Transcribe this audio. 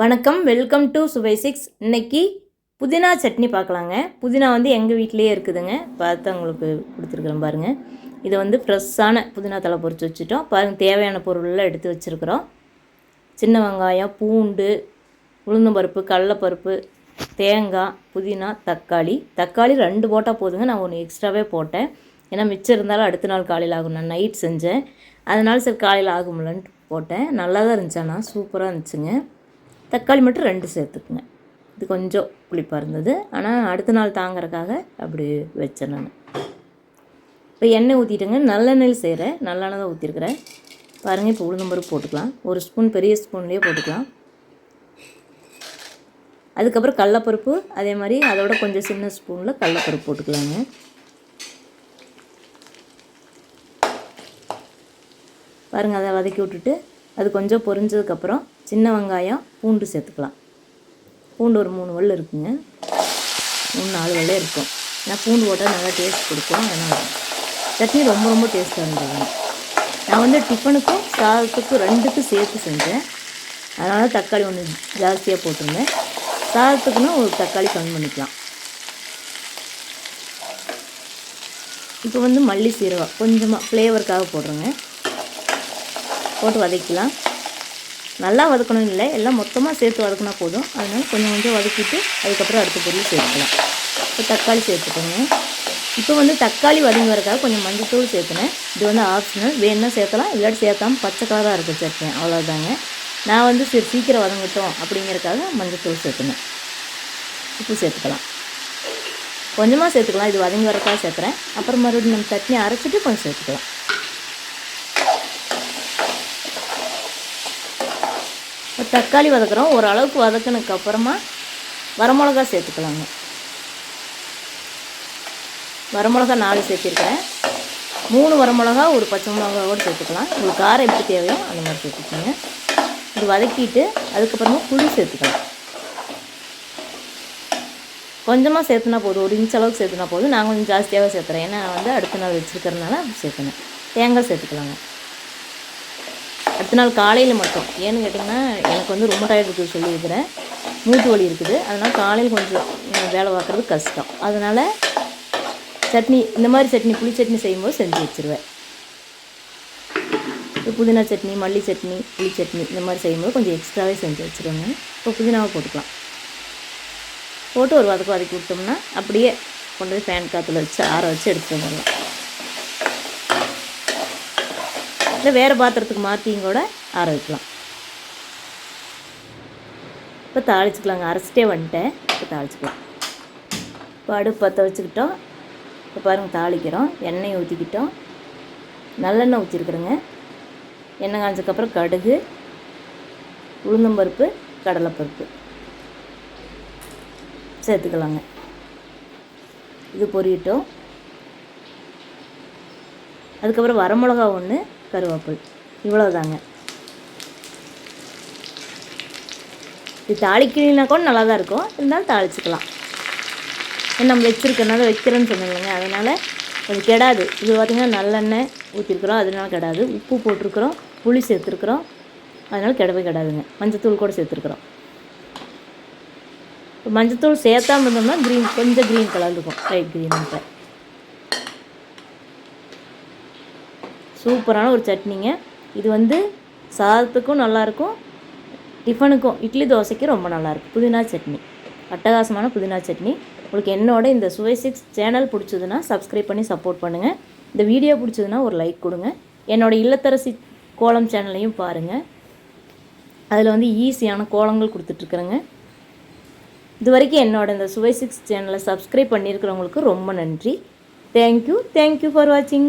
வணக்கம் welcome to சுவை six. இன்றைக்கி புதினா சட்னி பார்க்கலாங்க. புதினா வந்து எங்கள் வீட்டிலேயே இருக்குதுங்க. பார்த்து உங்களுக்கு கொடுத்துருக்குறேன் பாருங்கள் இதை வந்து ஃப்ரெஷ்ஷான புதினா தலை பொறிச்சு வச்சுட்டோம். பாருங்கள் தேவையான பொருளெல்லாம் எடுத்து வச்சுருக்குறோம். சின்ன வெங்காயம் பூண்டு உளுந்தம்பருப்பு கடலைப்பருப்பு தேங்காய் புதினா தக்காளி. தக்காளி ரெண்டு போட்டால் போதுங்க. நான் ஒன்று எக்ஸ்ட்ராவே போட்டேன். ஏன்னா மிச்சம் இருந்தாலும் அடுத்த நாள் காலையில் ஆகும். நான் நைட் செஞ்சேன். அதனால் சரி காலையில் ஆகும்லன்ட்டு போட்டேன். நல்லா தான் இருந்துச்சு. ஆனால் சூப்பராக இருந்துச்சுங்க. தக்காளி மட்டும் ரெண்டு சேர்த்துக்குங்க. இது கொஞ்சம் புளிப்பாக இருந்தது. ஆனால் அடுத்த நாள் தாங்கிறக்காக அப்படி வச்சேன் நான். இப்போ எண்ணெய் ஊற்றிட்டுங்க நல்லெண்ணெயில் செய்கிறேன் நல்லெண்ணெய் தான் ஊற்றிருக்கிறேன் பாருங்கள் இப்போ உளுந்தம்பருப்பு போட்டுக்கலாம். ஒரு ஸ்பூன் பெரிய ஸ்பூன்லேயே போட்டுக்கலாம். அதுக்கப்புறம் கடலப்பருப்பு அதே மாதிரி அதோட கொஞ்சம் சின்ன ஸ்பூனில் கடலப்பருப்பு போட்டுக்கலாங்க. பாருங்கள் அதை வதக்கி விட்டுட்டு அது கொஞ்சம் பொரிஞ்சதுக்கப்புறம் சின்ன வெங்காயம் பூண்டு சேர்த்துக்கலாம். பூண்டு ஒரு மூணு வல் இருக்குங்க. மூணு நாலு வல்லே இருக்கும். ஏன்னா பூண்டு போட்டால் நல்லா டேஸ்ட் கொடுக்கும். அதனால் சட்னி ரொம்ப ரொம்ப டேஸ்ட்டாக இருந்தது நான் வந்து டிஃபனுக்கும் சாதத்துக்கும் ரெண்டுக்கும் சேர்த்து செஞ்சேன். அதனால் தக்காளி ஒன்று ஜாஸ்தியாக போட்டிருந்தேன். சாதத்துக்குன்னா ஒரு தக்காளி கம்மி பண்ணிக்கலாம். இப்போ வந்து மல்லி சீரகம் கொஞ்சமாக ஃப்ளேவருக்காக போடுறேங்க. போட்டு வதக்கலாம் நல்லா வதக்கணும் இல்லை எல்லாம் மொத்தமாக சேர்த்து வதக்கினா போதும். அதனால் கொஞ்சம் கொஞ்சம் வதக்கிட்டு அதுக்கப்புறம் அடுத்த பொருள் சேர்த்துக்கலாம். இப்போ தக்காளி சேர்த்துக்கோங்க. இப்போ வந்து தக்காளி வதங்கி வரக்காக கொஞ்சம் மஞ்சத்தூள் சேர்த்துனேன். இது வந்து ஆப்ஷனல் வேணும்னா சேர்த்தலாம் இல்லாட்டி சேர்த்தாம பச்சை கலராக இருக்க சேர்த்தேன். அவ்வளோதாங்க நான் வந்து சரி சீக்கிரம் வதங்கட்டும் அப்படிங்கிறக்காக மஞ்சத்தூள் சேர்த்துனேன். உப்பு சேர்த்துக்கலாம். கொஞ்சமாக சேர்த்துக்கலாம். இது வதங்கி வரக்காக சேர்க்குறேன். அப்புறம் மறுபடியும் நம்ம சட்னி அரைச்சிட்டு கொஞ்சம் சேர்த்துக்கலாம். தக்காளி வதக்குறோம். ஓரளவுக்கு வதக்கினதுக்கு அப்புறமா வரமிளகா சேர்த்துக்கலாங்க. வரமிளகா நாலு சேர்த்துருக்கேன் மூணு வரமிளகா ஒரு பச்சை மிளகாவோடு சேர்த்துக்கலாம். உங்களுக்கு காரம் எப்படி தேவையோ அந்த மாதிரி சேர்த்துக்கோங்க. இது வதக்கிட்டு அதுக்கப்புறமா புளி சேர்த்துக்கலாம். கொஞ்சமாக சேர்த்துனா போதும். ஒரு இன்ச் அளவுக்கு சேர்த்துனா போதும். நான் கொஞ்சம் ஜாஸ்தியாக சேர்த்துறேன். ஏன்னா வந்து அடுத்த நாள் வச்சுருக்கிறதுனால சேர்த்துனேன் தேங்காய் சேர்த்துக்கலாங்க. அடுத்த நாள் காலையில் மட்டும். ஏன்னு கேட்டிங்கன்னா எனக்கு வந்து ரொம்ப டயர்ட் இருக்குது சொல்லியிருக்கிறேன் மூட்டு வலி இருக்குது. அதனால் காலையில் கொஞ்சம் வேலை பார்க்குறது கஷ்டம். அதனால் சட்னி இந்த மாதிரி சட்னி புளி சட்னி செய்யும்போது செஞ்சு வச்சுருவேன். இப்போ புதினா சட்னி மல்லி சட்னி புளி சட்னி இந்த மாதிரி செய்யும்போது கொஞ்சம் எக்ஸ்ட்ராவே செஞ்சு வச்சுருவேங்க இப்போ புதினாவை போட்டுக்கலாம். போட்டு ஒரு வதக்கு வதக்கி விட்டோம்னா அப்படியே கொண்டு போய் ஃபேன் காற்றுல வச்சு ஆற வச்சு எடுத்துகிட்டு வரலாம் இல்லை வேறு பாத்திரத்துக்கு மாற்றியும் கூட ஆற வைக்கலாம். இப்போ தாளிச்சுக்கலாங்க. அரைச்சிட்டே வந்துட்டேன். இப்போ தாளிச்சுக்கலாம். இப்போ அடுப்பு பற்ற வச்சுக்கிட்டோம். இப்போ பாருங்கள் தாளிக்கிறோம். எண்ணெய் ஊற்றிக்கிட்டோம். நல்லெண்ணெய் ஊற்றிருக்குறேங்க. எண்ணெய் காஞ்சதுக்கப்புறம் கடுகு உளுந்தம்பருப்பு கடலைப்பருப்பு. சேர்த்துக்கலாங்க. இது பொரியட்டும். அதுக்கப்புறம் வரமிளகா ஒன்று கருவேப்பில். இவ்வளோதாங்க இது தாளிக்கலினா கூட நல்லா தான் இருக்கும். இருந்தாலும் தாளிச்சுக்கலாம். நம்ம வச்சுருக்கனால வைக்கிறேன்னு சொன்னீங்க அதனால் கொஞ்சம் கெடாது. இது பார்த்திங்கன்னா நல்லெண்ணெய் ஊற்றிருக்குறோம் அதனால கெடாது. உப்பு போட்டிருக்கிறோம். புளி சேர்த்துருக்குறோம். அதனால் கிடவே கிடாதுங்க. மஞ்சத்தூள் கூட சேர்த்துருக்குறோம். மஞ்சத்தூள் சேர்த்தாமல் இருந்தோம்னா க்ரீன் கொஞ்சம் க்ரீன் கலர் இருக்கும். லைட் க்ரீன் இப்போ சூப்பரான ஒரு சட்னிங்க. இது வந்து சாதத்துக்கும் நல்லாயிருக்கும் டிஃபனுக்கும் இட்லி தோசைக்கும் ரொம்ப நல்லாயிருக்கும் புதினா சட்னி அட்டகாசமான புதினா சட்னி. உங்களுக்கு என்னோட இந்த சுவை சிக்ஸ் சேனல் பிடிச்சதுன்னா சப்ஸ்கிரைப் பண்ணி சப்போர்ட் பண்ணுங்கள் இந்த வீடியோ பிடிச்சதுன்னா ஒரு லைக் கொடுங்க. என்னோடய இல்லத்தரசி கோலம் சேனலையும் பாருங்கள் அதில் வந்து ஈஸியான கோலங்கள் கொடுத்துட்ருக்குறேங்க. இது வரைக்கும் என்னோட இந்த சுவை சிக்ஸ் சேனலை சப்ஸ்கிரைப் பண்ணியிருக்கிறவங்களுக்கு ரொம்ப நன்றி. தேங்க்யூ தேங்க்யூ ஃபார் வாட்சிங்